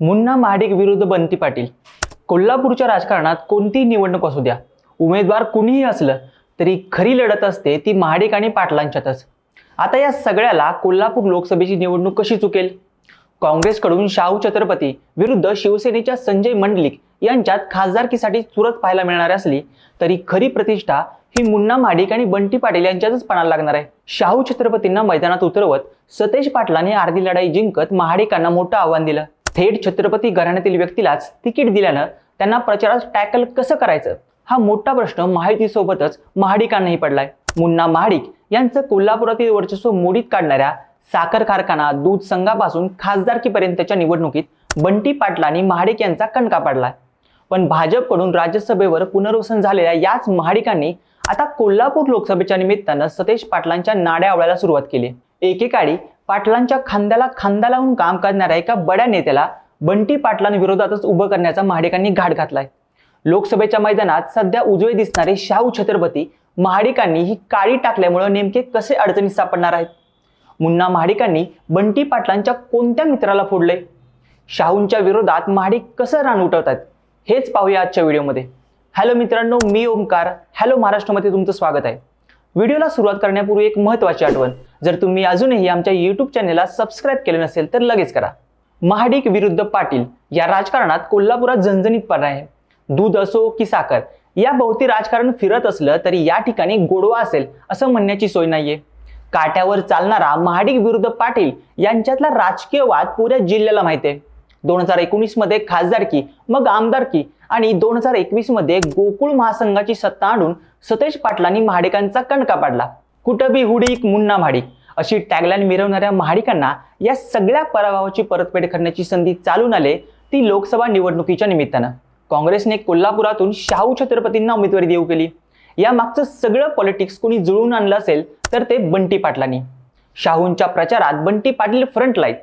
मुन्ना महाडिक विरुद्ध बंती पाटील. कोल्हापूरच्या राजकारणात कोणतीही निवडणूक असू द्या. उमेदवार कुणीही असलं तरी खरी लढत असते ती महाडिक आणि पाटलांच्यातच. आता या सगळ्याला कोल्हापूर लोकसभेची निवडणूक कशी चुकेल? काँग्रेसकडून शाहू छत्रपती विरुद्ध शिवसेनेच्या संजय मंडलिक यांच्यात खासदारकीसाठी चुरत पाहायला मिळणार असली तरी खरी प्रतिष्ठा ही मुन्ना माडिक आणि बंटी पाटील यांच्यातच पणाला लागणार आहे. शाहू छत्रपतींना मैदानात उतरवत सतेज पाटलांनी अर्धी लढाई जिंकत महाडिकांना मोठं आव्हान दिलं. थेट छत्रपती घराण्यातील व्यक्तीलाच तिकीट दिल्यानं त्यांना प्रचारात टॅकल कसं करायचं? हा मोठा प्रश्न महायुतीसोबतच महाडिकांनाही पडलाय. मुन्ना महाडिक यांचं कोल्हापुरातील वर्चस्व मोडीत काढणाऱ्या साखर कारखाना दूध संघापासून खासदारकीपर्यंतच्या निवडणुकीत बंटी पाटलांनी महाडिक यांचा कणका पाडलाय. पण भाजपकडून राज्यसभेवर पुनर्वसन झालेल्या याच महाडिकांनी आता कोल्हापूर लोकसभेच्या निमित्तानं सतेज पाटलांच्या नाड्या आवळायला सुरुवात केली. एकेकाळी पाटलांच्या खांद्याला खांदा लावून काम करणाऱ्या एका बड्या नेत्याला बंटी पाटलांविरोधातच उभं करण्याचा महाडिकांनी घाट घातलाय. लोकसभेच्या मैदानात सध्या उजवे दिसणारे शाहू छत्रपती महाडिकांनी ही काळी टाकल्यामुळे नेमके कसे अडचणीत सापडणार आहेत? मुन्ना महाडिकांनी बंटी पाटलांच्या कोणत्या मित्राला फोडले शाहूंच्या विरोधात महाडिक कसं रान उठवतात? हेच पाहूया आजच्या व्हिडिओमध्ये. हॅलो मित्रांनो मी ओमकार हॅलो महाराष्ट्रामध्ये तुमचं स्वागत आहे. व्हिडिओला सुरुवात करण्यापूर्वी एक महत्त्वाची आठवण. जर तुम्ही अजूनही आमच्या यूट्यूब चॅनेलला सबस्क्राईब केले नसेल तर लगेच करा. महाडिक विरुद्ध पाटील या राजकारणात कोल्हापुरात झणझणीतपणा आहे. दूध असो की साखर या भोवती राजकारण फिरत असलं तरी या ठिकाणी गोडवा असेल असं म्हणण्याची सोय नाहीये. काट्यावर चालणारा महाडिक विरुद्ध पाटील यांच्यातला राजकीय वाद पुऱ्या जिल्ह्याला माहिती आहे. दोन हजार एकोणीसमध्ये खासदारकी मग आमदारकी आणि दोन हजार एकवीसमध्ये गोकुळ महासंघाची सत्ता आणून सतेज पाटलांनी महाडिकांचा कणका पाडला. कुठं बी हुडीक मुन्ना म्हाडिक अशी टॅगलाईन मिरवणाऱ्या महाडिकांना या सगळ्या पराभवाची परतफेड करण्याची संधी चालून आले ती लोकसभा निवडणुकीच्या निमित्तानं. काँग्रेसने कोल्हापुरातून शाहू छत्रपतींना उमेदवारी देऊ केली. या मागचं सगळं पॉलिटिक्स कोणी जुळून आणलं असेल तर ते बंटी पाटलांनी. शाहूंच्या प्रचारात बंटी पाटील फ्रंट लाईत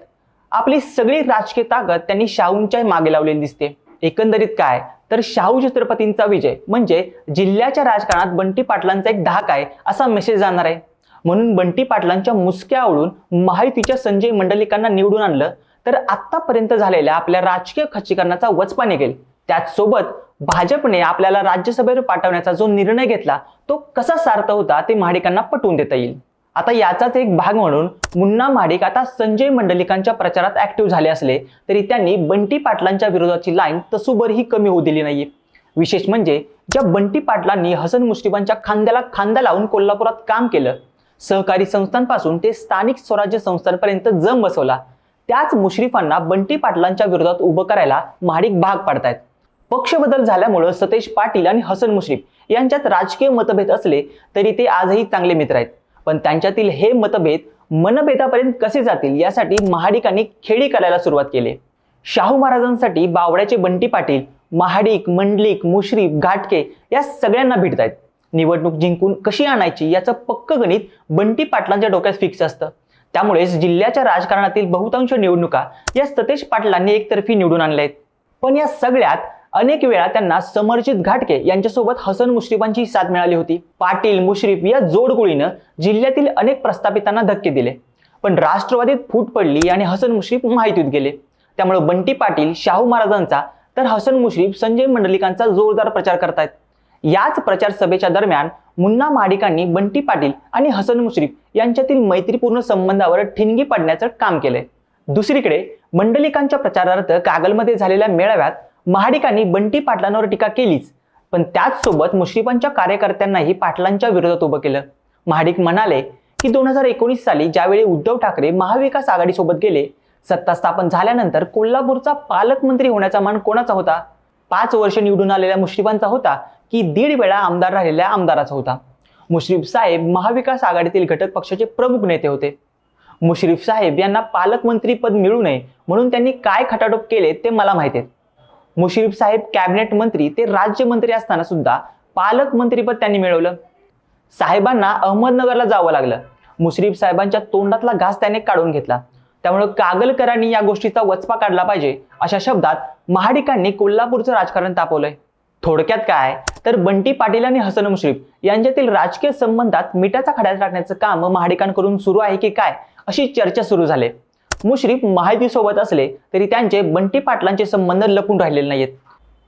आपली सगळी राजकीय ताकद त्यांनी शाहूंच्या मागे लावलेली दिसते. एकंदरीत काय? तर शाहू छत्रपतींचा विजय. म्हणजे जिल्ह्याच्या राजकारणात बंटी पाटलांचा एक धाक आहे असा मेसेज जाणार आहे. म्हणून बंटी पाटलांच्या मुसक्या आवडून महायुतीच्या संजय मंडलिकांना निवडून आणलं तर आतापर्यंत झालेल्या आपल्या राजकीय खच्चीकरणाचा वचपा निघेल. त्याचसोबत भाजपने आपल्याला राज्यसभेवर पाठवण्याचा जो निर्णय घेतला तो कसा सार्थ होता ते महाडिकांना पटवून देता येईल. आता याचाच एक भाग म्हणून मुन्ना माडिक आता संजय मंडलिकांच्या प्रचारात ऍक्टिव्ह झाले असले तरी त्यांनी बंटी पाटलांच्या विरोधाची लाईन तसूभरही कमी होऊ दिली नाहीये. विशेष म्हणजे ज्या बंटी पाटलांनी हसन मुश्रीफांच्या खांद्याला खांदा लावून कोल्हापुरात काम केलं सहकारी संस्थांपासून ते स्थानिक स्वराज्य संस्थांपर्यंत जम बसवला त्याच मुश्रीफांना बंटी पाटलांच्या विरोधात उभं करायला महाडिक भाग पाडतायत. पक्ष बदल झाल्यामुळं सतेज पाटील आणि हसन मुश्रीफ यांच्यात राजकीय मतभेद असले तरी ते आजही चांगले मित्र आहेत. पण त्यांच्यातील हे मतभेद मनभेदापर्यंत कसे जातील यासाठी महाडिकांनी खेळी करायला सुरुवात केली. शाहू महाराजांसाठी बावड्याचे बंटी पाटील महाडिक मंडलिक मुश्रीफ घाटके या सगळ्यांना भेटतायत निवडणूक जिंकून कशी आणायची याचं पक्क गणित बंटी पाटलांच्या डोक्यात फिक्स असतं. त्यामुळेच जिल्ह्याच्या राजकारणातील बहुतांश निवडणुका या सतेज पाटलांनी एकतर्फी निवडून आणल्या आहेत. पण या सगळ्यात अनेक वेळा त्यांना समरजित घाटके यांच्यासोबत हसन मुश्रीफांची साथ मिळाली होती. पाटील मुश्रीफ या जोडगोळीनं जिल्ह्यातील अनेक प्रस्थापितांना धक्के दिले. पण राष्ट्रवादीत फूट पडली आणि हसन मुश्रीफ माहितीत गेले. त्यामुळे बंटी पाटील शाहू महाराजांचा तर हसन मुश्रीफ संजय मंडलिकांचा जोरदार प्रचार करतायत. याच प्रचार सभेच्या दरम्यान मुन्ना माडिकांनी बंटी पाटील आणि हसन मुश्रीफ यांच्यातील मैत्रीपूर्ण संबंधावर ठिणगी पडण्याचं काम केलंय. दुसरीकडे मंडलिकांच्या प्रचारार्थ कागलमध्ये झालेल्या मेळाव्यात महाडिकांनी बंटी पाटलांवर टीका केलीच. पण त्याचसोबत मुश्रीफांच्या कार्यकर्त्यांनाही पाटलांच्या विरोधात उभं केलं. महाडिक म्हणाले की दोन हजार एकोणीस साली ज्यावेळी उद्धव ठाकरे महाविकास आघाडीसोबत गेले सत्ता स्थापन झाल्यानंतर कोल्हापूरचा पालकमंत्री होण्याचा मान कोणाचा होता? पाच वर्ष निवडून आलेल्या मुश्रीफांचा होता की दीड वेळा आमदार राहिलेल्या आमदाराचा होता? मुश्रीफ साहेब महाविकास आघाडीतील घटक पक्षाचे प्रमुख नेते होते. मुश्रीफ साहेब यांना पालकमंत्री पद मिळू नये म्हणून त्यांनी काय खटाटोप केले ते मला माहिती आहे मुश्रीफ साहेब कॅबिनेट मंत्री ते राज्यमंत्री असताना सुद्धा पालकमंत्रीपद त्यांनी मिळवलं. साहेबांना अहमदनगरला जावं लागलं. मुश्रीफ साहेबांच्या तोंडातला घास त्याने काढून घेतला. त्यामुळे कागलकरांनी या गोष्टीचा वचपा काढला पाहिजे अशा शब्दात महाडिकांनी कोल्हापूरचं राजकारण तापवलंय. थोडक्यात काय? तर बंटी पाटील आणि हसन मुश्रीफ यांच्यातील राजकीय संबंधात मिठाचा खड्यात टाकण्याचं काम महाडिकांकडून सुरू आहे की काय? अशी चर्चा सुरू झाली. मुश्रीफ महायुतीसोबत असले तरी त्यांचे बंटी पाटलांचे संबंध लपून राहिलेले नाहीत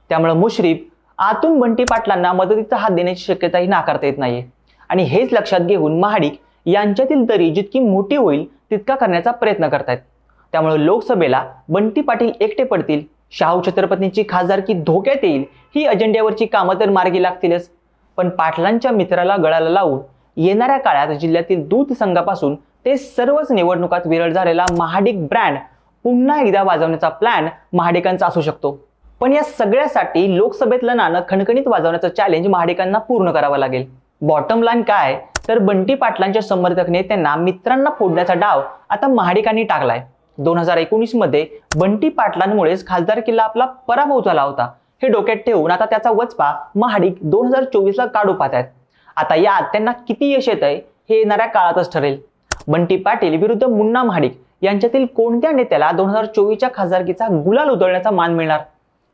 त्यामुळे मुश्रीफ आतून बंटी पाटलांना मदतीचा हात देण्याची शक्यताही नाकारता येत नाही आणि हेच लक्षात घेऊन महाडिक यांच्यातील दरी जितकी मोठी होईल तितका करण्याचा प्रयत्न करतायत. त्यामुळे लोकसभेला बंटी पाटील एकटे पडतील शाहू छत्रपतींची खासदारकी धोक्यात येईल ही अजेंड्यावरची कामं तर मार्गी लागतीलच. पण पाटलांच्या मित्राला गळाला लावून येणाऱ्या काळात जिल्ह्यातील दूध संघापासून ते सर्वच निवडणुकात विरळ झालेला महाडिक ब्रँड पुन्हा एकदा वाजवण्याचा प्लॅन महाडिकांचा असू शकतो. पण या सगळ्यासाठी लोकसभेतलं नाणं खणखणीत वाजवण्याचं चॅलेंज महाडिकांना पूर्ण करावं लागेल. बॉटम लाईन काय? तर बंटी पाटलांच्या समर्थकने त्यांना मित्रांना फोडण्याचा डाव आता महाडिकांनी टाकलाय. दोन हजार एकोणीसमध्ये बंटी पाटलांमुळेच खासदारकीला आपला पराभव झाला होता. हे डोक्यात ठेवून आता त्याचा वचपा महाडिक दोन हजार चोवीस ला काढू पाहत आहेत आता यात त्यांना किती यश येत आहे हे येणाऱ्या काळातच ठरेल. बंटी पाटील विरुद्ध मुन्ना महाडिक यांच्यातील कोणत्या नेत्याला दोन हजार चोवीसच्या खासदारकीचा गुलाल उधळण्याचा मान मिळणार?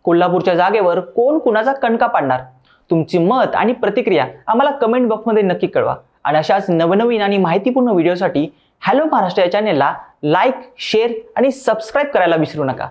कोल्हापूरच्या जागेवर कोण कुणाचा कणका पाडणार? तुमची मत आणि प्रतिक्रिया आम्हाला कमेंट बॉक्समध्ये नक्की कळवा. आणि अशाच नवनवीन आणि माहितीपूर्ण व्हिडिओसाठी हॅलो महाराष्ट्र या चॅनेलला लाईक शेअर आणि सबस्क्राईब करायला विसरू नका.